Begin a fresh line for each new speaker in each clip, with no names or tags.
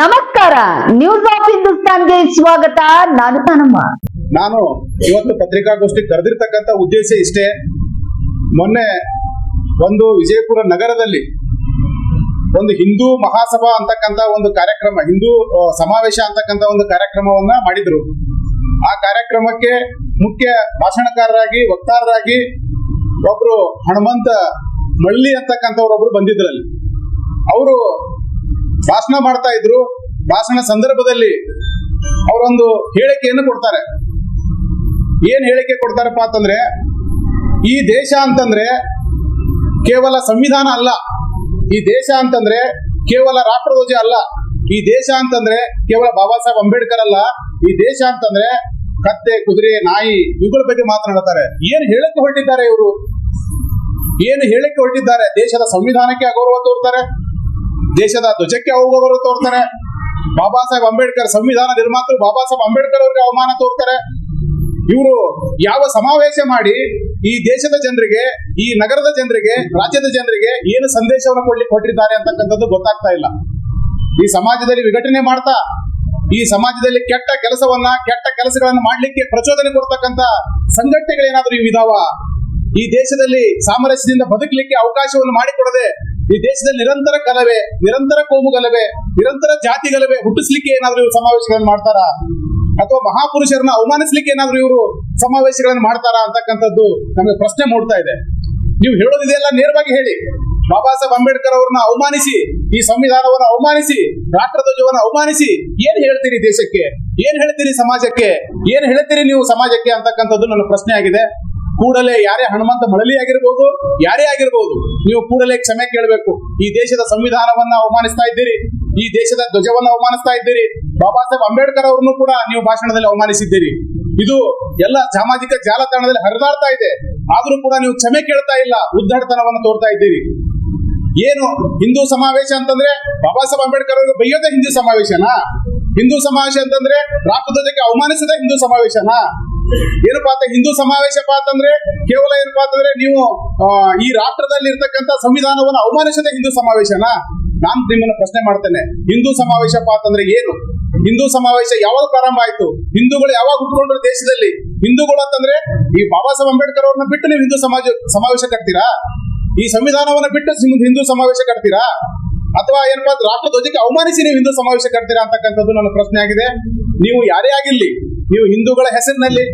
ನಮಸ್ಕಾರ news of ಹಿಂದೂಸ್ತಾನ್ಗೆ ಸ್ವಾಗತ. ನಾನು ತನಮ್ಮ
ನಾನು ಇವತ್ತು ಪತ್ರಿಕಾಗೋಷ್ಠಿ ಕರೆದಿರ್ತಕ್ಕಂಥ ಉದ್ದೇಶ ಇಷ್ಟೇ. ಮೊನ್ನೆ ಒಂದು ವಿಜಯಪುರ ನಗರದಲ್ಲಿ ಒಂದು ಹಿಂದೂ ಮಹಾಸಭಾ ಅಂತಕ್ಕಂತ ಒಂದು ಕಾರ್ಯಕ್ರಮ, ಹಿಂದೂ ಸಮಾವೇಶ ಅಂತಕ್ಕಂತ ಒಂದು ಕಾರ್ಯಕ್ರಮವನ್ನ ಮಾಡಿದ್ರು. ಆ ಕಾರ್ಯಕ್ರಮಕ್ಕೆ ಮುಖ್ಯ ಭಾಷಣಕಾರರಾಗಿ, ವಕ್ತಾರರಾಗಿ ಒಬ್ರು ಹನುಮಂತ ಮಳ್ಳಿ ಅಂತಕ್ಕಂಥವ್ರೊಬ್ರು ಬಂದಿದ್ರಲ್ಲಿ. ಅವರು ಭಾಷಣ ಮಾಡ್ತಾ ಇದ್ರು. ಭಾಷಣ ಸಂದರ್ಭದಲ್ಲಿ ಅವರೊಂದು ಹೇಳಿಕೆಯನ್ನು ಕೊಡ್ತಾರೆ. ಏನ್ ಹೇಳಿಕೆ ಕೊಡ್ತಾರಪ್ಪ ಅಂತಂದ್ರೆ, ಈ ದೇಶ ಅಂತಂದ್ರೆ ಕೇವಲ ಸಂವಿಧಾನ ಅಲ್ಲ. ಈ ದೇಶ ಅಂತಂದ್ರೆ ಕೇವಲ ರಾಷ್ಟ್ರಧ್ವಜ ಅಲ್ಲ. ಈ ದೇಶ ಅಂತಂದ್ರೆ ಕೇವಲ ಬಾಬಾ ಸಾಹೇಬ್ ಅಂಬೇಡ್ಕರ್ ಅಲ್ಲ. ಈ ದೇಶ ಅಂತಂದ್ರೆ ಕತ್ತೆ, ಕುದುರೆ, ನಾಯಿ ಇವುಗಳ ಬಗ್ಗೆ ಮಾತನಾಡ್ತಾರೆ. ಏನ್ ಹೇಳಕ್ಕೆ ಹೊರಟಿದ್ದಾರೆ ಇವರು? ಏನು ಹೇಳಕ್ಕೆ ಹೊರಟಿದ್ದಾರೆ? ದೇಶದ ಸಂವಿಧಾನಕ್ಕೆ ಅಗೌರವ ತೋರ್ತಾರೆ. ದೇಶದ ಧ್ವಜಕ್ಕೆ ಹೋಗುವವರು ತೋರ್ತಾರೆ. ಬಾಬಾ ಸಾಹೇಬ್ ಅಂಬೇಡ್ಕರ್ ಸಂವಿಧಾನ ನಿರ್ಮಾತೃ ಬಾಬಾ ಸಾಹೇಬ್ ಅಂಬೇಡ್ಕರ್ ಅವರಿಗೆ ಅವಮಾನ ತೋರ್ತಾರೆ. ಇವರು ಯಾವ ಸಮಾವೇಶ ಮಾಡಿ ಈ ದೇಶದ ಜನರಿಗೆ, ಈ ನಗರದ ಜನರಿಗೆ, ರಾಜ್ಯದ ಜನರಿಗೆ ಏನು ಸಂದೇಶವನ್ನು ಕೊಡ್ಲಿಕ್ಕೆ ಕೊಟ್ಟಿದ್ದಾರೆ ಅಂತಕ್ಕಂಥದ್ದು ಗೊತ್ತಾಗ್ತಾ ಇಲ್ಲ. ಈ ಸಮಾಜದಲ್ಲಿ ವಿಘಟನೆ ಮಾಡ್ತಾ, ಈ ಸಮಾಜದಲ್ಲಿ ಕೆಟ್ಟ ಕೆಲಸವನ್ನ, ಕೆಟ್ಟ ಕೆಲಸಗಳನ್ನ ಮಾಡ್ಲಿಕ್ಕೆ ಪ್ರಚೋದನೆ ಕೊಡ್ತಕ್ಕಂತ ಸಂಘಟನೆಗಳೇನಾದ್ರೂ ಇವಿದಾವ ಈ ದೇಶದಲ್ಲಿ ಸಾಮರಸ್ಯದಿಂದ ಬದುಕಲಿಕ್ಕೆ ಅವಕಾಶವನ್ನು ಮಾಡಿಕೊಡದೆ ಈ ದೇಶದಲ್ಲಿ ನಿರಂತರ ಗಲಭೆ ನಿರಂತರ ಕೋಮು ಗಲಭೆ, ನಿರಂತರ ಜಾತಿ ಗಲಭೆ ಹುಟ್ಟಿಸ್ಲಿಕ್ಕೆ ಏನಾದ್ರೂ ಇವರು ಸಮಾವೇಶಗಳನ್ನು ಮಾಡ್ತಾರಾ? ಅಥವಾ ಮಹಾಪುರುಷರನ್ನ ಅವಮಾನಿಸ್ಲಿಕ್ಕೆ ಏನಾದ್ರು ಇವರು ಸಮಾವೇಶಗಳನ್ನು ಮಾಡ್ತಾರಾ ಅಂತಕ್ಕಂಥದ್ದು ನಮಗೆ ಪ್ರಶ್ನೆ ಮೂಡ್ತಾ ಇದೆ. ನೀವು ಹೇಳೋದಿದೆಯಲ್ಲ ನೇರವಾಗಿ ಹೇಳಿ. ಬಾಬಾ ಸಾಹೇಬ್ ಅಂಬೇಡ್ಕರ್ ಅವ್ರನ್ನ ಅವಮಾನಿಸಿ, ಈ ಸಂವಿಧಾನವನ್ನು ಅವಮಾನಿಸಿ ರಾಷ್ಟ್ರಧ್ವಜವನ್ನು ಅವಮಾನಿಸಿ ಏನ್ ಹೇಳ್ತೀರಿ ದೇಶಕ್ಕೆ? ಏನ್ ಹೇಳ್ತೀರಿ ಸಮಾಜಕ್ಕೆ? ಏನ್ ಹೇಳ್ತೀರಿ ನೀವು ಸಮಾಜಕ್ಕೆ ಅಂತಕ್ಕಂಥದ್ದು ನನ್ನ ಪ್ರಶ್ನೆ ಆಗಿದೆ. ಕೂಡಲೇ ಯಾರೇ ಹನುಮಂತ ಮಳಲಿ ಆಗಿರ್ಬೋದು, ಯಾರೇ ಆಗಿರ್ಬೋದು, ನೀವು ಕೂಡಲೇ ಕ್ಷಮೆ ಕೇಳಬೇಕು. ಈ ದೇಶದ ಸಂವಿಧಾನವನ್ನ ಅವಮಾನಿಸ್ತಾ ಇದ್ದೀರಿ, ಈ ದೇಶದ ಧ್ವಜವನ್ನ ಅವಮಾನಿಸ್ತಾ ಇದ್ದೀರಿ. ಬಾಬಾ ಸಾಹೇಬ್ ಅಂಬೇಡ್ಕರ್ ಅವರನ್ನು ಕೂಡ ನೀವು ಭಾಷಣದಲ್ಲಿ ಅವಮಾನಿಸಿದ್ದೀರಿ. ಇದು ಎಲ್ಲ ಸಾಮಾಜಿಕ ಜಾಲತಾಣದಲ್ಲಿ ಹರಿದಾಡ್ತಾ ಇದೆ. ಆದ್ರೂ ಕೂಡ ನೀವು ಕ್ಷಮೆ ಕೇಳ್ತಾ ಇಲ್ಲ ಉದ್ದಾಡತನವನ್ನು ತೋರ್ತಾ ಇದ್ದೀರಿ. ಏನು ಹಿಂದೂ ಸಮಾವೇಶ ಅಂತಂದ್ರೆ ಬಾಬಾ ಸಾಹೇಬ್ ಅಂಬೇಡ್ಕರ್ ಅವರು ಬೈಯೋದೇ ಹಿಂದೂ ಸಮಾವೇಶನಾ? ಹಿಂದೂ ಸಮಾವೇಶ ಅಂತಂದ್ರೆ ರಾಷ್ಟ್ರಧ್ವಜಕ್ಕೆ ಅವಮಾನಿಸದ ಹಿಂದೂ ಸಮಾವೇಶನಾ? ಏನಪ್ಪಾ ಅಂತ ಹಿಂದೂ ಸಮಾವೇಶಪ್ಪ ಅಂತಂದ್ರೆ, ಕೇವಲ ಏನಪ್ಪಾ ಅಂತಂದ್ರೆ ನೀವು ಈ ರಾಷ್ಟ್ರದಲ್ಲಿ ಇರ್ತಕ್ಕಂತ ಸಂವಿಧಾನವನ್ನು ಅವಮಾನಿಸದೆ ಹಿಂದೂ ಸಮಾವೇಶನಾ? ನಾನು ನಿಮ್ಮನ್ನು ಪ್ರಶ್ನೆ ಮಾಡ್ತೇನೆ. ಹಿಂದೂ ಸಮಾವೇಶಪ್ಪ ಅಂತಂದ್ರೆ ಏನು? ಹಿಂದೂ ಸಮಾವೇಶ ಯಾವಾಗ ಪ್ರಾರಂಭ ಆಯ್ತು? ಹಿಂದೂಗಳು ಯಾವಾಗ ಹುಟ್ಕೊಂಡ್ರು ದೇಶದಲ್ಲಿ? ಹಿಂದೂಗಳು ಅಂತಂದ್ರೆ, ಈ ಬಾಬಾ ಸಾಹೇಬ್ ಅಂಬೇಡ್ಕರ್ ಅವ್ರನ್ನ ಬಿಟ್ಟು ನೀವು ಹಿಂದೂ ಸಮಾಜ ಸಮಾವೇಶ ಕಟ್ತೀರಾ ಈ ಸಂವಿಧಾನವನ್ನ ಬಿಟ್ಟು ಹಿಂದೂ ಸಮಾವೇಶ ಕಟ್ತೀರಾ ಅಥವಾ ಏನಪ್ಪಾ ರಾಷ್ಟ್ರ ಧ್ವಜಕ್ಕೆ ಅವಮಾನಿಸಿ ನೀವು ಹಿಂದೂ ಸಮಾವೇಶ ಕಟ್ತೀರಾ ಅಂತಕ್ಕಂಥದ್ದು ನನ್ನ ಪ್ರಶ್ನೆ ಆಗಿದೆ. ನೀವು ಯಾರೇ ಆಗಿರ್ಲಿ, ನೀವು ಹಿಂದೂಗಳ ಹೆಸರಿನಲ್ಲಿ,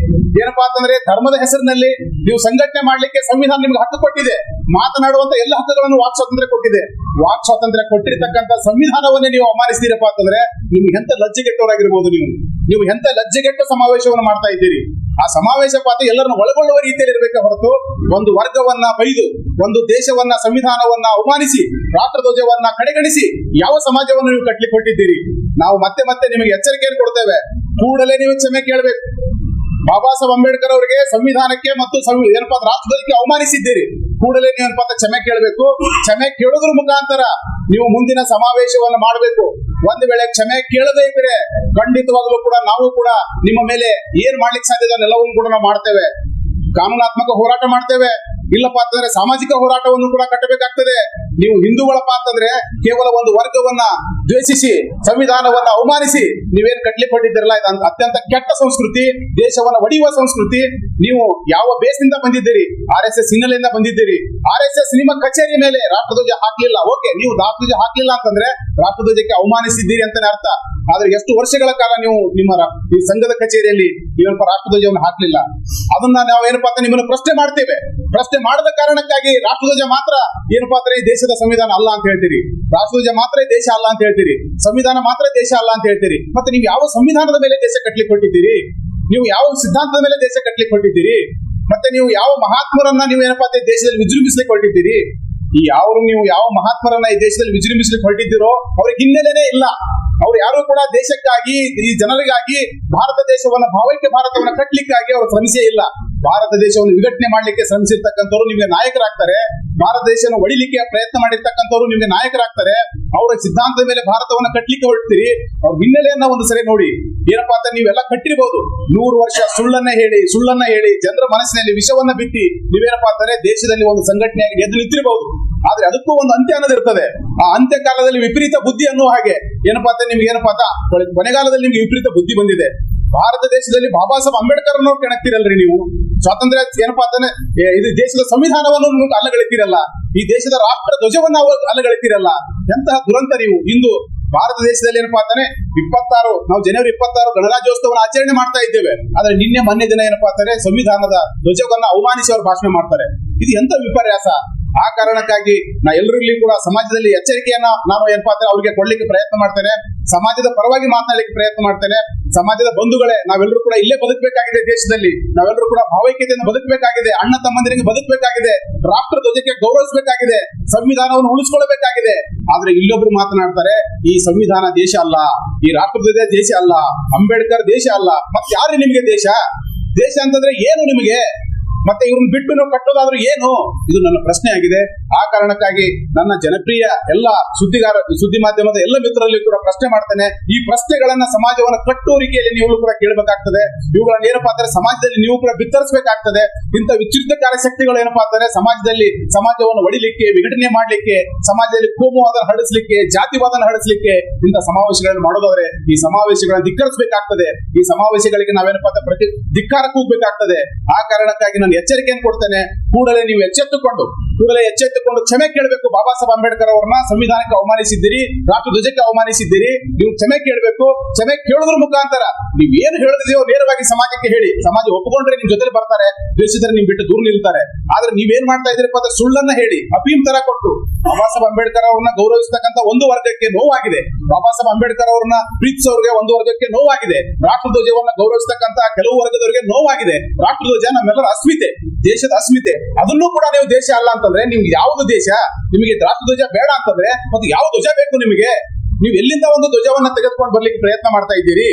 ಏನಪ್ಪಾ ಅಂತಂದ್ರೆ ಧರ್ಮದ ಹೆಸರಿನಲ್ಲಿ ನೀವು ಸಂಘಟನೆ ಮಾಡ್ಲಿಕ್ಕೆ ಸಂವಿಧಾನ ನಿಮ್ಗೆ ಹಕ್ಕು ಕೊಟ್ಟಿದೆ. ಮಾತನಾಡುವಂತ ಎಲ್ಲ ಹಕ್ಕುಗಳನ್ನು ವಾಕ್ ಸ್ವಾತಂತ್ರ್ಯ ಕೊಟ್ಟಿದೆ. ವಾಕ್ ಸ್ವಾತಂತ್ರ್ಯ ಕೊಟ್ಟಿರ್ತಕ್ಕಂಥ ಸಂವಿಧಾನವನ್ನೇ ನೀವು ಅವಮಾನಿಸ್ತೀರಪ್ಪ ಅಂತಂದ್ರೆ ನಿಮ್ಗೆ ಎಂತ ಲಜ್ಜೆಗೆಟ್ಟವರಾಗಿರ್ಬೋದು ನೀವು. ನೀವು ಎಂತ ಲಜ್ಜೆಗೆಟ್ಟ ಸಮಾವೇಶವನ್ನು ಮಾಡ್ತಾ ಇದ್ದೀರಿ. ಆ ಸಮಾವೇಶ ಪಾತ್ರ ಎಲ್ಲರನ್ನು ಒಳಗೊಳ್ಳುವ ರೀತಿಯಲ್ಲಿ ಇರಬೇಕೆ ಹೊರತು ಒಂದು ವರ್ಗವನ್ನ ಬೈದು, ಒಂದು ದೇಶವನ್ನ, ಸಂವಿಧಾನವನ್ನ ಅವಮಾನಿಸಿ, ರಾಷ್ಟ್ರಧ್ವಜವನ್ನ ಕಡೆಗಣಿಸಿ ಯಾವ ಸಮಾಜವನ್ನು ನೀವು ಕಟ್ಲಿಕ್ಕೆ ಕೊಟ್ಟಿದ್ದೀರಿ ನಾವು ಮತ್ತೆ ಮತ್ತೆ ನಿಮಗೆ ಎಚ್ಚರಿಕೆಯನ್ನು ಕೊಡ್ತೇವೆ. ಕೂಡಲೇ ನೀವು ಕ್ಷಮೆ ಕೇಳಬೇಕು. ಬಾಬಾ ಸಾಹೇಬ್ ಅಂಬೇಡ್ಕರ್ ಅವರಿಗೆ ಸಂವಿಧಾನಕ್ಕೆ ಮತ್ತು ಏನಪ್ಪಾ ರಾಷ್ಟ್ರಧ್ವಜಕ್ಕೆ ಅವಮಾನಿಸಿದ್ದೀರಿ. ಕೂಡಲೇ ನೀವು ಏನಪ್ಪಾ ಕ್ಷಮೆ ಕೇಳಬೇಕು. ಕ್ಷಮೆ ಕೇಳೋದ್ರ ಮುಖಾಂತರ ನೀವು ಮುಂದಿನ ಸಮಾವೇಶವನ್ನು ಮಾಡಬೇಕು. ಒಂದು ವೇಳೆ ಕ್ಷಮೆ ಕೇಳದೇ ಇದ್ರೆ ಖಂಡಿತವಾಗ್ಲೂ ಕೂಡ ನಾವು ಕೂಡ ನಿಮ್ಮ ಮೇಲೆ ಏನ್ ಮಾಡ್ಲಿಕ್ಕೆ ಸಾಧ್ಯ ಇದೆ ಕೂಡ ನಾವು ಮಾಡ್ತೇವೆ. ಕಾನೂನಾತ್ಮಕ ಹೋರಾಟ ಮಾಡ್ತೇವೆ. ಇಲ್ಲಪ್ಪ ಅಂತಂದ್ರೆ ಸಾಮಾಜಿಕ ಹೋರಾಟವನ್ನು ಕೂಡ ಕಟ್ಟಬೇಕಾಗ್ತದೆ. ನೀವು ಹಿಂದೂಗಳಪ್ಪ ಅಂತಂದ್ರೆ ಕೇವಲ ಒಂದು ವರ್ಗವನ್ನ ದ್ವೇಷಿಸಿ, ಸಂವಿಧಾನವನ್ನ ಅವಮಾನಿಸಿ ನೀವೇನ್ ಕಟ್ಲಿ ಹೊಟ್ಟಿದ್ದೀರಲ್ಲ ಇದು ಅಂತ- ಅತ್ಯಂತ ಕೆಟ್ಟ ಸಂಸ್ಕೃತಿ, ದೇಶವನ್ನ ಒಡೆಯುವ ಸಂಸ್ಕೃತಿ. ನೀವು ಯಾವ ಬೇಸ್ನಿಂದ ಬಂದಿದ್ದೀರಿ? ಆರ್ ಎಸ್ ಎಸ್ ಹಿನ್ನೆಲೆಯಿಂದ ಬಂದಿದ್ದೀರಿ. ಆರ್ ಎಸ್ ಎಸ್ ನಿಮ್ಮ ಕಚೇರಿ ಮೇಲೆ ರಾಷ್ಟ್ರಧ್ವಜ ಹಾಕ್ಲಿಲ್ಲ. ಓಕೆ, ನೀವು ರಾಷ್ಟ್ರಧ್ವಜ ಹಾಕ್ಲಿಲ್ಲ ಅಂತಂದ್ರೆ ರಾಷ್ಟ್ರಧ್ವಜಕ್ಕೆ ಅವಮಾನಿಸಿದ್ದೀರಿ ಅಂತಾನೆ ಅರ್ಥ. ಆದ್ರೆ ಎಷ್ಟು ವರ್ಷಗಳ ಕಾಲ ನೀವು ನಿಮ್ಮ ಈ ಸಂಘದ ಕಚೇರಿಯಲ್ಲಿ ನೀವೇನಪ್ಪ ರಾಷ್ಟ್ರಧ್ವಜವನ್ನು ಹಾಕ್ಲಿಲ್ಲ? ಅದನ್ನ ನಾವು ಏನಪ್ಪಾ ಅಂತ ನಿಮ್ಮನ್ನು ಪ್ರಶ್ನೆ ಮಾಡ್ತೇವೆ. ಪ್ರಶ್ನೆ ಮಾಡದ ಕಾರಣಕ್ಕಾಗಿ ರಾಷ್ಟ್ರಧ್ವಜ ಮಾತ್ರ ಏನಪ್ಪಾ ಅಂದ್ರೆ ಈ ದೇಶದ ಸಂವಿಧಾನ ಅಲ್ಲ ಅಂತ ಹೇಳ್ತೀರಿ. ರಾಷ್ಟ್ರಧ್ವಜ ಮಾತ್ರ ದೇಶ ಅಲ್ಲ ಅಂತ ಹೇಳ್ತೀರಿ. ಸಂವಿಧಾನ ಮಾತ್ರ ದೇಶ ಅಲ್ಲ ಅಂತ ಹೇಳ್ತೀರಿ. ಮತ್ತೆ ನೀವು ಯಾವ ಸಂವಿಧಾನದ ಮೇಲೆ ದೇಶ ಕಟ್ಲಿಕ್ಕೆ ಕೊಟ್ಟಿದ್ದೀರಿ ನೀವು ಯಾವ ಸಿದ್ಧಾಂತದ ಮೇಲೆ ದೇಶ ಕಟ್ಲಿಕ್ಕೆ ಕೊಟ್ಟಿದ್ದೀರಿ ಮತ್ತೆ ನೀವು ಯಾವ ಮಹಾತ್ಮರನ್ನ ನೀವು ಏನಪ್ಪಾ ದೇಶದಲ್ಲಿ ವಿಜೃಂಭಿಸಲಿಕ್ಕೆ ಹೊರಟಿದ್ದೀರಿ ಈ ಯಾವ ನೀವು ಯಾವ ಮಹಾತ್ಮರನ್ನ ಈ ದೇಶದಲ್ಲಿ ವಿಜೃಂಭಿಸ್ಲಿಕ್ಕೆ ಹೊರಟಿದ್ದೀರೋ, ಅವ್ರಿಗೆ ಹಿನ್ನೆಲೆನೇ ಇಲ್ಲ. ಅವ್ರು ಯಾರು ಕೂಡ ದೇಶಕ್ಕಾಗಿ, ಈ ಜನರಿಗಾಗಿ, ಭಾರತ ದೇಶವನ್ನ, ಭಾವೈಕ್ಯ ಭಾರತವನ್ನ ಕಟ್ಟಲಿಕ್ಕಾಗಿ ಅವರು ಶ್ರಮಿಸೇ ಇಲ್ಲ. ಭಾರತ ದೇಶವನ್ನು ವಿಘಟನೆ ಮಾಡ್ಲಿಕ್ಕೆ ಶ್ರಮಿಸಿರ್ತಕ್ಕಂಥವ್ರು ನಿಮಗೆ ನಾಯಕರಾಗ್ತಾರೆ. ಭಾರತ ದೇಶವನ್ನು ಒಡಿಲಿಕ್ಕೆ ಪ್ರಯತ್ನ ಮಾಡಿರ್ತಕ್ಕಂಥವ್ರು ನಿಮಗೆ ನಾಯಕರಾಗ್ತಾರೆ. ಅವರ ಸಿದ್ಧಾಂತದ ಮೇಲೆ ಭಾರತವನ್ನು ಕಟ್ಟಲಿಕ್ಕೆ ಹೊರಡ್ತೀರಿ. ಅವ್ರ ಹಿನ್ನೆಲೆಯನ್ನ ಒಂದು ಸರಿ ನೋಡಿ. ಏನಪ್ಪಾ ಅಂತ ನೀವೆಲ್ಲ ಕಟ್ಟಿರ್ಬೋದು. ನೂರು ವರ್ಷ ಸುಳ್ಳನ್ನ ಹೇಳಿ ಸುಳ್ಳನ್ನ ಹೇಳಿ, ಜನರ ಮನಸ್ಸಿನಲ್ಲಿ ವಿಷವನ್ನ ಬಿತ್ತಿ ನೀವೇನಪ್ಪಾ ಅಂತಾರೆ, ದೇಶದಲ್ಲಿ ಒಂದು ಸಂಘಟನೆಯಾಗಿ ಎದ್ದು ನಿಂತಿರಬಹುದು ಆದ್ರೆ ಅದಕ್ಕೂ ಒಂದು ಅಂತ್ಯ ಅನ್ನೋದು ಇರ್ತದೆ. ಆ ಅಂತ್ಯ ಕಾಲದಲ್ಲಿ ವಿಪರೀತ ಬುದ್ಧಿ ಅನ್ನುವ ಹಾಗೆ. ಏನಪ್ಪಾ ಅಂತ ನಿಮ್ಗೆ ಏನಪ್ಪಾ ಅಂತ, ಕೊನೆ- ಕೊನೆಗಾಲದಲ್ಲಿ ನಿಮ್ಗೆ ವಿಪರೀತ ಬುದ್ಧಿ ಬಂದಿದೆ. ಭಾರತ ದೇಶದಲ್ಲಿ ಬಾಬಾ ಸಾಹೇಬ್ ಅಂಬೇಡ್ಕರ್ ಅನ್ನೋರು ಕೆಣಕ್ತಿರಲ್ರಿ ನೀವು. ಸ್ವಾತಂತ್ರ್ಯ ಏನಪ್ಪಾ ಅಂತಾನೆ ಇದು ದೇಶದ ಸಂವಿಧಾನವನ್ನು ನೀವು ಅಲ್ಲಗಳಿತೀರಲ್ಲ ಈ ದೇಶದ ರಾಷ್ಟ್ರ ಧ್ವಜವನ್ನ ಅವರು ಅಲ್ಲಗಳಿತೀರಲ್ಲ ಎಂತಹ ದುರಂತ ನೀವು. ಇಂದು ಭಾರತ ದೇಶದಲ್ಲಿ ಏನಪ್ಪಾ ಅಂತಾನೆ ಇಪ್ಪತ್ತಾರು, ನಾವು ಜನವರಿ ಇಪ್ಪತ್ತಾರು ಗಣರಾಜ್ಯೋತ್ಸವನ ಆಚರಣೆ ಮಾಡ್ತಾ ಇದ್ದೇವೆ. ಆದ್ರೆ ನಿನ್ನೆ, ಮೊನ್ನೆ ದಿನ ಏನಪ್ಪಾ ಅಂತಾರೆ ಸಂವಿಧಾನದ ಧ್ವಜವನ್ನ ಅವಮಾನಿಸಿ ಅವರು ಭಾಷಣ ಮಾಡ್ತಾರೆ. ಇದು ಎಂತ ವಿಪರ್ಯಾಸ? ಆ ಕಾರಣಕ್ಕಾಗಿ ನಾ ಎಲ್ಲರಲ್ಲಿ ಕೂಡ ಸಮಾಜದಲ್ಲಿ ಎಚ್ಚರಿಕೆಯನ್ನ ನಾನು ಏನಪ್ಪಾ ಅಂದ್ರೆ ಅವ್ರಿಗೆ ಕೊಡ್ಲಿಕ್ಕೆ ಪ್ರಯತ್ನ ಮಾಡ್ತೇನೆ. ಸಮಾಜದ ಪರವಾಗಿ ಮಾತನಾಡಲಿಕ್ಕೆ ಪ್ರಯತ್ನ ಮಾಡ್ತೇನೆ. ಸಮಾಜದ ಬಂಧುಗಳೇ, ನಾವೆಲ್ಲರೂ ಕೂಡ ಇಲ್ಲೇ ಬದುಕಬೇಕಾಗಿದೆ ದೇಶದಲ್ಲಿ. ನಾವೆಲ್ಲರೂ ಕೂಡ ಭಾವೈಕ್ಯತೆಯನ್ನು ಬದುಕಬೇಕಾಗಿದೆ, ಅಣ್ಣ ತಮ್ಮಂದಿರಿಗೆ ಬದುಕಬೇಕಾಗಿದೆ, ರಾಷ್ಟ್ರ ಧ್ವಜಕ್ಕೆ ಗೌರವಿಸಬೇಕಾಗಿದೆ, ಸಂವಿಧಾನವನ್ನು ಉಳಿಸ್ಕೊಳ್ಬೇಕಾಗಿದೆ. ಆದ್ರೆ ಇಲ್ಲೊಬ್ರು ಮಾತನಾಡ್ತಾರೆ, ಈ ಸಂವಿಧಾನ ದೇಶ ಅಲ್ಲ, ಈ ರಾಷ್ಟ್ರ ಧ್ವಜ ದೇಶ ಅಲ್ಲ, ಅಂಬೇಡ್ಕರ್ ದೇಶ ಅಲ್ಲ. ಮತ್ತೆ ಯಾರು ನಿಮಗೆ ದೇಶ? ದೇಶ ಅಂತಂದ್ರೆ ಏನು ನಿಮಗೆ? ಮತ್ತೆ ಇವ್ರನ್ನ ಬಿಟ್ಟು ನಾವು ಕಟ್ಟೋದಾದ್ರೂ ಏನು? ಇದು ನನ್ನ ಪ್ರಶ್ನೆ ಆಗಿದೆ. ಆ ಕಾರಣಕ್ಕಾಗಿ ನನ್ನ ಜನಪ್ರಿಯ ಎಲ್ಲ ಸುದ್ದಿಗಾರ, ಸುದ್ದಿ ಮಾಧ್ಯಮದ ಎಲ್ಲ ಮಿತ್ರರಲ್ಲಿ ಕೂಡ ಪ್ರಶ್ನೆ ಮಾಡ್ತೇನೆ. ಈ ಪ್ರಶ್ನೆಗಳನ್ನ ಸಮಾಜವನ್ನ ಕಟ್ಟುವರಿಕೆಯಲ್ಲಿ ನೀವು ಕೂಡ ಕೇಳಬೇಕಾಗ್ತದೆ. ಇವುಗಳನ್ನ ಏನಪ್ಪಾ ಅಂದ್ರೆ ಸಮಾಜದಲ್ಲಿ ನೀವು ಕೂಡ ಬಿತ್ತರಿಸಬೇಕಾಗ್ತದೆ. ಇಂಥ ವಿಚಿತ್ರ ಕಾರ್ಯಶಕ್ತಿಗಳು ಏನಪ್ಪಾ ಅಂದ್ರೆ ಸಮಾಜದಲ್ಲಿ ಸಮಾಜವನ್ನು ಒಡಿಲಿಕ್ಕೆ, ವಿಘಟನೆ ಮಾಡಲಿಕ್ಕೆ, ಸಮಾಜದಲ್ಲಿ ಕೋಮುವಾದ ಹರಡಿಸಲಿಕ್ಕೆ, ಜಾತಿವಾದನ ಹರಡಿಸಲಿಕ್ಕೆ ಇಂಥ ಸಮಾವೇಶಗಳನ್ನು ಮಾಡೋದಾದ್ರೆ ಈ ಸಮಾವೇಶಗಳನ್ನು ಧಿಕ್ಕರಿಸಬೇಕಾಗ್ತದೆ. ಈ ಸಮಾವೇಶಗಳಿಗೆ ನಾವೇನಪ್ಪಾ ಪ್ರತಿ ಧಿಕ್ಕಾರ ಕೂಗಬೇಕಾಗ್ತದೆ ಆ ಕಾರಣಕ್ಕಾಗಿ ನಾನು ಎಚ್ಚರಿಕೆಯನ್ನು ಕೊಡ್ತೇನೆ? ಕೂಡಲೇ ನೀವು ಎಚ್ಚೆತ್ತುಕೊಂಡು, ಕೂಡಲೇ ಎಚ್ಚೆತ್ತುಕೊಂಡು ಕ್ಷಮೆ ಕೇಳಬೇಕು. ಬಾಬಾ ಸಾಹೇಬ್ ಅಂಬೇಡ್ಕರ್ ಅವ್ರನ್ನ ಸಂವಿಧಾನಕ್ಕೆ ಅವಮಾನಿಸಿದ್ದೀರಿ ರಾಷ್ಟ್ರ ಧ್ವಜಕ್ಕೆ ಅವಮಾನಿಸಿದ್ದೀರಿ, ನೀವು ಕ್ಷಮೆ ಕೇಳಬೇಕು. ಕ್ಷಮೆ ಕೇಳೋದ್ರ ಮುಖಾಂತರ ನೀವು ಏನು ಹೇಳಿದೆಯೋ ನೇರವಾಗಿ ಸಮಾಜಕ್ಕೆ ಹೇಳಿ. ಸಮಾಜ ಒಪ್ಪಿಕೊಂಡ್ರೆ ನಿಮ್ ಜೊತೆ ಬರ್ತಾರೆ ದ್ವೇಷಿಸಿದ್ರೆ ನಿಮ್ ಬಿಟ್ಟು ದೂರ ನಿಲ್ತಾರೆ. ಆದ್ರೆ ನೀವೇನ್ ಮಾಡ್ತಾ ಇದ್ರಿ ಅಂದ್ರೆ ಸುಳ್ಳನ್ನ ಹೇಳಿ, ಅಫೀಮ್ ತರ ಕೊಟ್ಟು ಬಾಬಾ ಸಾಹೇಬ್ ಅಂಬೇಡ್ಕರ್ ಅವ್ರನ್ನ ಗೌರವಿಸತಕ್ಕಂತ ಒಂದು ವರ್ಗಕ್ಕೆ ನೋವಾಗಿದೆ. ಬಾಬಾ ಸಾಹೇಬ್ ಅಂಬೇಡ್ಕರ್ ಅವ್ರನ್ನ ಪ್ರೀತಿಸೋರ್ಗೆ ಒಂದು ವರ್ಗಕ್ಕೆ ನೋವಾಗಿದೆ. ರಾಷ್ಟ್ರಧ್ವಜವನ್ನ ಗೌರವಿಸ್ತಕ್ಕಂತ ಕೆಲವು ವರ್ಗದವರಿಗೆ ನೋವಾಗಿದೆ. ರಾಷ್ಟ್ರಧ್ವಜ ನಮ್ಮೆಲ್ಲರ ಅಸ್ಮಿತೆ, ದೇಶದ ಅಸ್ಮಿತೆ. ಅದನ್ನು ಕೂಡ ನೀವು ದೇಶ ಅಲ್ಲ ಅಂತಂದ್ರೆ ನಿಮ್ಗೆ ಯಾವ್ದು ದೇಶ? ನಿಮಗೆ ರಾಷ್ಟ್ರಧ್ವಜ ಬೇಡ ಅಂತಂದ್ರೆ ಮತ್ತೆ ಯಾವ ಧ್ವಜ ಬೇಕು ನಿಮಗೆ? ನೀವು ಎಲ್ಲಿಂದ ಒಂದು ಧ್ವಜವನ್ನ ತೆಗೆದುಕೊಂಡು ಬರ್ಲಿಕ್ಕೆ ಪ್ರಯತ್ನ ಮಾಡ್ತಾ ಇದ್ದೀರಿ?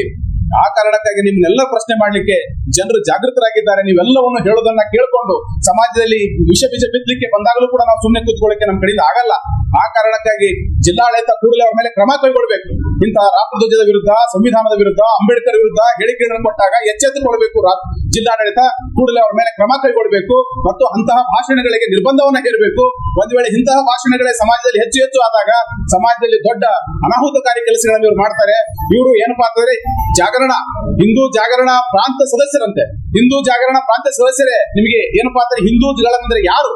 ಆ ಕಾರಣಕ್ಕಾಗಿ ನಿಮ್ನೆಲ್ಲ ಪ್ರಶ್ನೆ ಮಾಡ್ಲಿಕ್ಕೆ ಜನರು ಜಾಗೃತರಾಗಿದ್ದಾರೆ, ನೀವೆಲ್ಲವನ್ನು ಹೇಳೋದನ್ನ ಕೇಳಿಕೊಂಡು ಸಮಾಜದಲ್ಲಿ ವಿಷ ಬೀಜ ಬಿತ್ತಲಿಕ್ಕೆ ಬಂದಾಗಲೂ ಕೂಡ ನಾವು ಸುಮ್ಮನೆ ಕೂತ್ಕೊಳ್ಳಕ್ಕೆ ನಮ್ಮ ಕಡೆಯಿಂದ ಆಗಲ್ಲ. ಆ ಕಾರಣಕ್ಕಾಗಿ ಜಿಲ್ಲಾಡಳಿತ ಕೂಡಲೇ ಅವರ ಮೇಲೆ ಕ್ರಮ ಕೈಗೊಳ್ಳಬೇಕು. ಇಂತಹ ರಾಷ್ಟ್ರ ವಿರುದ್ಧ, ಸಂವಿಧಾನದ ವಿರುದ್ಧ, ಅಂಬೇಡ್ಕರ್ ವಿರುದ್ಧ ಹೇಳಿಕೆಗಳನ್ನು ಕೊಟ್ಟಾಗ ಎಚ್ಚೆತ್ತುಕೊಳ್ಬೇಕು ಜಿಲ್ಲಾಡಳಿತ ಕೂಡಲೇ ಅವರ ಮೇಲೆ ಕ್ರಮ ಕೈಗೊಳ್ಳಬೇಕು ಮತ್ತು ಅಂತಹ ಭಾಷಣಗಳಿಗೆ ನಿರ್ಬಂಧವನ್ನ ಹೇರಬೇಕು. ಒಂದ್ ವೇಳೆ ಇಂತಹ ಭಾಷಣಗಳೇ ಸಮಾಜದಲ್ಲಿ ಹೆಚ್ಚು ಹೆಚ್ಚು ಆದಾಗ ಸಮಾಜದಲ್ಲಿ ದೊಡ್ಡ ಅನಾಹುತಕಾರಿ ಕೆಲಸಗಳನ್ನು ಇವರು ಮಾಡ್ತಾರೆ. ಇವರು ಏನಪ್ಪಾ ಅಂತಂದ್ರೆ ಜಾಗರಣ, ಹಿಂದೂ ಜಾಗರಣ ಪ್ರಾಂತ ಸದಸ್ಯರಂತೆ. ಹಿಂದೂ ಜಾಗರಣ ಪ್ರಾಂತ ಸದಸ್ಯರೇ ನಿಮಗೆ ಏನಪ್ಪಾ ಅಂದ್ರೆ ಹಿಂದೂಗಳಂದ್ರೆ ಯಾರು?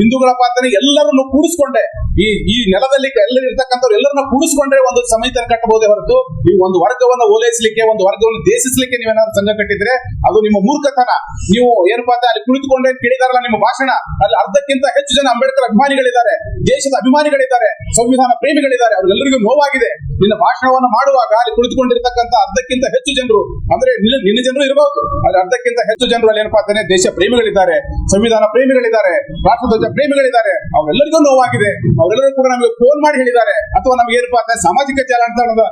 ಹಿಂದೂಗಳ ಪಾತ್ರ ಎಲ್ಲರನ್ನು ಕೂಡಿಸ್ಕೊಂಡೆ. ಈ ಈ ನೆಲದಲ್ಲಿ ಎಲ್ಲರೂ ಇರ್ತಕ್ಕಂಥವ್ರು ಎಲ್ಲರನ್ನ ಕೂಡಿಸ್ಕೊಂಡ್ರೆ ಒಂದು ಸಮಿತಿಯನ್ನು ಕಟ್ಟಬಹುದೇ ಹೊರತು? ನೀವು ಒಂದು ವರ್ಗವನ್ನು ಓಲೈಸಲಿಕ್ಕೆ, ಒಂದು ವರ್ಗವನ್ನು ದೇಶಿಸಲಿಕ್ಕೆ ನೀವೇನಾದ್ರು ಸಂಘ ಕಟ್ಟಿದ್ರೆ ಅದು ನಿಮ್ಮ ಮೂರ್ಖತನ. ನೀವು ಏನಪ್ಪಾ ಅಲ್ಲಿ ಕುಳಿತುಕೊಂಡ್ರೆ ಕೇಳಿದಾರಲ್ಲ ನಿಮ್ಮ ಭಾಷಣ. ಅಲ್ಲಿ ಅರ್ಧಕ್ಕಿಂತ ಹೆಚ್ಚು ಜನ ಅಂಬೇಡ್ಕರ್ ಅಭಿಮಾನಿಗಳಿದ್ದಾರೆ. ದೇಶದ ಅಭಿಮಾನಿಗಳಿದ್ದಾರೆ. ಸಂವಿಧಾನ ಪ್ರೇಮಿಗಳಿದ್ದಾರೆ. ಅವರೆಲ್ಲರಿಗೂ ನೋವಾಗಿದೆ. ನಿನ್ನ ಭಾಷಣವನ್ನು ಮಾಡುವಾಗ ಅಲ್ಲಿ ಕುಳಿತುಕೊಂಡಿರ್ತಕ್ಕಂಥ ಅರ್ಧಕ್ಕಿಂತ ಹೆಚ್ಚು ಜನರು, ಅಂದ್ರೆ ನಿನ್ನ ಜನರು ಇರಬಹುದು ಅಲ್ಲಿ ಅರ್ಧಕ್ಕಿಂತ ಹೆಚ್ಚು ಜನರು ಅಲ್ಲಿ ಏನಪ್ಪಾ ಅಂತಾನೆ ದೇಶ ಪ್ರೇಮಿಗಳಿದ್ದಾರೆ. ಸಂವಿಧಾನ ಪ್ರೇಮಿಗಳಿದ್ದಾರೆ. ರಾಷ್ಟ್ರಧ್ವಜ ಪ್ರೇಮಿಗಳಿದ್ದಾರೆ. ಅವೆಲ್ಲರಿಗೂ ನೋವಾಗಿದೆ. ಅವರೆಲ್ಲರೂ ಕೂಡ ನಮಗೆ ಫೋನ್ ಮಾಡಿ ಹೇಳಿದ್ದಾರೆ. ಅಥವಾ ನಮ್ಗೆ ಏನಪ್ಪಾ ಸಾಮಾಜಿಕ ಜಾಲತಾಣದ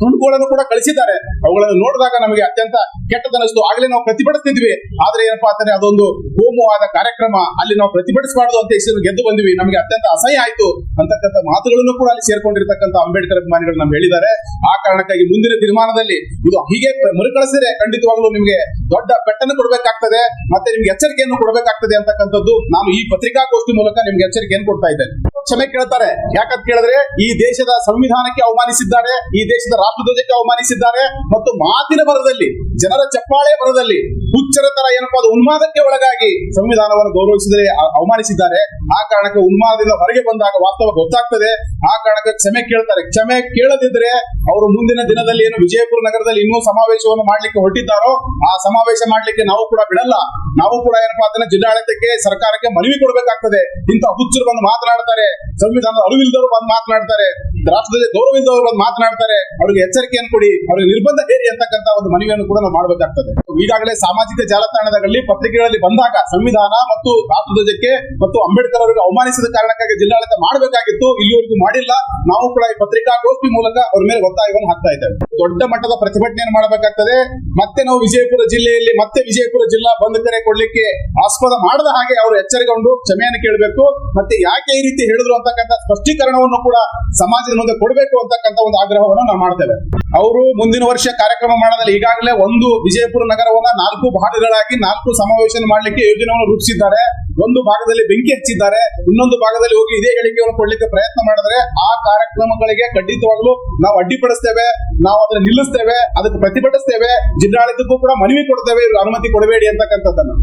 ತುಂಡುಗಳನ್ನು ಕೂಡ ಕಳಿಸಿದ್ದಾರೆ. ಅವುಗಳನ್ನು ನೋಡಿದಾಗ ನಮಗೆ ಅತ್ಯಂತ ಕೆಟ್ಟದನಿಸ್ತು ಆಗಲೇ ನಾವು ಪ್ರತಿಭಟಿಸ್ತಿದ್ವಿ. ಆದ್ರೆ ಏನಪ್ಪಾ ಅಂದ್ರೆ ಅದೊಂದು ಕೋಮುವಾದ ಕಾರ್ಯಕ್ರಮ. ಅಲ್ಲಿ ನಾವು ಪ್ರತಿಭಟಿಸಬಾರ್ದು ಅಂತ ಹೆಸರು ಗೆದ್ದು ಬಂದ್ವಿ. ನಮಗೆ ಅತ್ಯಂತ ಅಸಹ್ಯ ಆಯ್ತು. ಅಂತಕ್ಕಂಥ ಮಾತುಗಳನ್ನು ಕೂಡ ಅಲ್ಲಿ ಸೇರ್ಕೊಂಡಿರ್ತಕ್ಕಂಥ ಅಂಬೇಡ್ಕರ್ ಅಭಿಮಾನಿಗಳು ನಮ್ಗೆ ಹೇಳಿದ್ದಾರೆ. ಆ ಕಾರಣಕ್ಕಾಗಿ ಮುಂದಿನ ತೀರ್ಮಾನದಲ್ಲಿ ಇದು ಹೀಗೆ ಮರುಕಳಿಸಿದ್ರೆ ಖಂಡಿತವಾಗ್ಲೂ ನಿಮಗೆ ದೊಡ್ಡ ಪೆಟ್ಟನ್ನು ಕೊಡಬೇಕಾಗ್ತದೆ. ಮತ್ತೆ ನಿಮ್ಗೆ ಎಚ್ಚರಿಕೆಯನ್ನು ಕೊಡಬೇಕಾಗ್ತದೆ ಅಂತಕ್ಕಂಥದ್ದು ನಾನು ಈ ಪತ್ರಿಕಾಗೋಷ್ಠಿ ಮೂಲಕ ನಿಮ್ಗೆ ಎಚ್ಚರಿಕೆಯನ್ನು ಕೊಡ್ತಾ ಇದ್ದೇನೆ. ಕ್ಷಮೆ ಕೇಳ್ತಾರೆ. ಯಾಕಂತ ಕೇಳಿದ್ರೆ ಈ ದೇಶದ ಸಂವಿಧಾನಕ್ಕೆ ಅವಮಾನಿಸಿದ್ದಾರೆ, ಈ ದೇಶದ ರಾಷ್ಟ್ರಧ್ವಜಕ್ಕೆ ಅವಮಾನಿಸಿದ್ದಾರೆ, ಮತ್ತು ಮಾತಿನ ಬರದಲ್ಲಿ ಜನರ ಚಪ್ಪಾಳೆ ಬರದಲ್ಲಿ ಹುಚ್ಚರ ತರ ಏನಪ್ಪಾ ಅದು ಉನ್ಮಾದಕ್ಕೆ ಒಳಗಾಗಿ ಸಂವಿಧಾನವನ್ನು ಗೌರವಿಸಿದರೆ ಅವಮಾನಿಸಿದ್ದಾರೆ. ಆ ಕಾರಣಕ್ಕೆ ಉನ್ಮಾದದಿಂದ ಹೊರಗೆ ಬಂದಾಗ ವಾಸ್ತವ ಗೊತ್ತಾಗ್ತದೆ. ಆ ಕಾರಣಕ್ಕೆ ಕ್ಷಮೆ ಕೇಳ್ತಾರೆ. ಕ್ಷಮೆ ಕೇಳದಿದ್ರೆ ಅವರು ಮುಂದಿನ ದಿನದಲ್ಲಿ ಏನು ವಿಜಯಪುರ ನಗರದಲ್ಲಿ ಇನ್ನೂ ಸಮಾವೇಶವನ್ನು ಮಾಡ್ಲಿಕ್ಕೆ ಹೊರಟಿದ್ದಾರೋ, ಆ ಸಮಾವೇಶ ಮಾಡ್ಲಿಕ್ಕೆ ನಾವು ಕೂಡ ಬಿಡಲ್ಲ. ನಾವು ಕೂಡ ಏನಪ್ಪಾ ಅದನ್ನ ಜಿಲ್ಲಾಡಳಿತಕ್ಕೆ, ಸರ್ಕಾರಕ್ಕೆ ಮನವಿ ಕೊಡಬೇಕಾಗ್ತದೆ. ಇಂಥ ಹುಚ್ಚರು ಬಂದು ಮಾತನಾಡ್ತಾರೆ. ಸಂವಿಧಾನದ ಅಳುವಿಲ್ಲದವರು ಬಂದು ಮಾತನಾಡ್ತಾರೆ. ರಾಷ್ಟ್ರದಲ್ಲಿ ಗೌರವಿಲ್ದವರು ಬಂದು ಮಾತನಾಡ್ತಾರೆ. ಅವರಿಗೆ ಎಚ್ಚರಿಕೆಯನ್ನು ಕೊಡಿ. ಅವರಿಗೆ ನಿರ್ಬಂಧ ಹೇರಿ ಅಂತಕ್ಕಂತ ಒಂದು ಮನವಿಯನ್ನು ಕೂಡ ನಾವು ಮಾಡಬೇಕಾಗ್ತದೆ. ಈಗಾಗಲೇ ಸಾಮಾಜಿಕ ಜಾಲತಾಣದಲ್ಲಿ ಪತ್ರಿಕೆಗಳಲ್ಲಿ ಬಂದಾಗ ಸಂವಿಧಾನ ಮತ್ತು ರಾಷ್ಟ್ರಧ್ವಜಕ್ಕೆ ಮತ್ತು ಅಂಬೇಡ್ಕರ್ ಅವರಿಗೆ ಅವಮಾನಿಸಿದ ಕಾರಣಕ್ಕಾಗಿ ಜಿಲ್ಲಾಡಳಿತ ಮಾಡಬೇಕಾಗಿತ್ತು, ಇಲ್ಲಿವರೆಗೂ ಮಾಡಿಲ್ಲ. ನಾವು ಕೂಡ ಈ ಪತ್ರಿಕಾಗೋಷ್ಠಿ ಮೂಲಕ ಅವರ ಮೇಲೆ ಒತ್ತಾಯವನ್ನು ಹಾಕ್ತಾ ಇದ್ದೇವೆ. ದೊಡ್ಡ ಮಟ್ಟದ ಪ್ರತಿಭಟನೆಯನ್ನು ಮಾಡಬೇಕಾಗ್ತದೆ. ಮತ್ತೆ ನಾವು ವಿಜಯಪುರ ಜಿಲ್ಲೆಯಲ್ಲಿ ಮತ್ತೆ ವಿಜಯಪುರ ಜಿಲ್ಲಾ ಬಂದ್ ಕರೆ ಕೊಡ್ಲಿಕ್ಕೆ ಆಸ್ಪದ ಮಾಡದ ಹಾಗೆ ಅವರು ಎಚ್ಚರಿಕೊಂಡು ಕ್ಷಮೆಯನ್ನು ಕೇಳಬೇಕು. ಮತ್ತೆ ಯಾಕೆ ಈ ರೀತಿ ಹೇಳಿದ್ರು ಅಂತಕ್ಕಂಥ ಸ್ಪಷ್ಟೀಕರಣವನ್ನು ಕೂಡ ಸಮಾಜದ ಮುಂದೆ ಕೊಡಬೇಕು ಅಂತಕ್ಕಂಥ ಒಂದು ಆಗ್ರಹವನ್ನು ನಾವು ಮಾಡ್ತೇವೆ. ಅವರು ಮುಂದಿನ ವರ್ಷ ಕಾರ್ಯಕ್ರಮ ಮಾಡೋದಲ್ಲಿ ಈಗಾಗಲೇ ಒಂದು ವಿಜಯಪುರ ನಗರವನ್ನ ನಾಲ್ಕು ಭಾಗಗಳಾಗಿ ನಾಲ್ಕು ಸಮಾವೇಶ ಮಾಡಲಿಕ್ಕೆ ಯೋಜನೆಯನ್ನು ರೂಪಿಸಿದ್ದಾರೆ. ಒಂದು ಭಾಗದಲ್ಲಿ ಬೆಂಕಿ ಹಚ್ಚಿದ್ದಾರೆ, ಇನ್ನೊಂದು ಭಾಗದಲ್ಲಿ ಹೋಗಿ ಇದೇ ಹೇಳಿಕೆಯನ್ನು ಕೊಡ್ಲಿಕ್ಕೆ ಪ್ರಯತ್ನ ಮಾಡಿದ್ರೆ ಆ ಕಾರ್ಯಕ್ರಮಗಳಿಗೆ ಖಂಡಿತವಾಗ್ಲೂ ನಾವು ಅಡ್ಡಿಪಡಿಸ್ತೇವೆ, ನಾವು ಅದನ್ನ ನಿಲ್ಲಿಸ್ತೇವೆ, ಅದಕ್ಕೆ ಪ್ರತಿಭಟಿಸ್ತೇವೆ, ಜಿಲ್ಲಾಡಳಿತಕ್ಕೂ ಕೂಡ ಮನವಿ ಕೊಡ್ತೇವೆ ಇವರು ಅನುಮತಿ ಕೊಡಬೇಡಿ ಅಂತಕ್ಕಂಥದ್ದನ್ನು.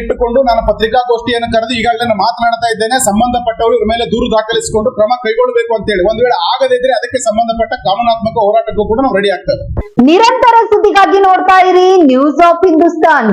ಇಟ್ಟುಕೊಂಡು ನಾನು ಪತ್ರಿಕಾಗೋಷ್ಠಿಯನ್ನು ಕರೆದು ಈಗಾಗಲೇ ಮಾತನಾಡ್ತಾ ಇದ್ದೇನೆ, ಸಂಬಂಧಪಟ್ಟವರು ಇವ್ರ ಮೇಲೆ ದೂರು ದಾಖಲಿಸಿಕೊಂಡು ಕ್ರಮ ಕೈಗೊಳ್ಳಬೇಕು ಅಂತ ಹೇಳಿ. ಒಂದ್ ವೇಳೆ ಆಗದಿದ್ರೆ ಅದಕ್ಕೆ ಸಂಬಂಧಪಟ್ಟ ಕಾನೂನಾತ್ಮಕ ಹೋರಾಟಕ್ಕೂ ಕೂಡ ನಾವು ರೆಡಿ ಆಗ್ತೇವೆ.
ನಿರಂತರ ಸುದ್ದಿಗಾಗಿ ನೋಡ್ತಾ ಇರಿ ನ್ಯೂಸ್ ಆಫ್ ಹಿಂದೂಸ್ತಾನ್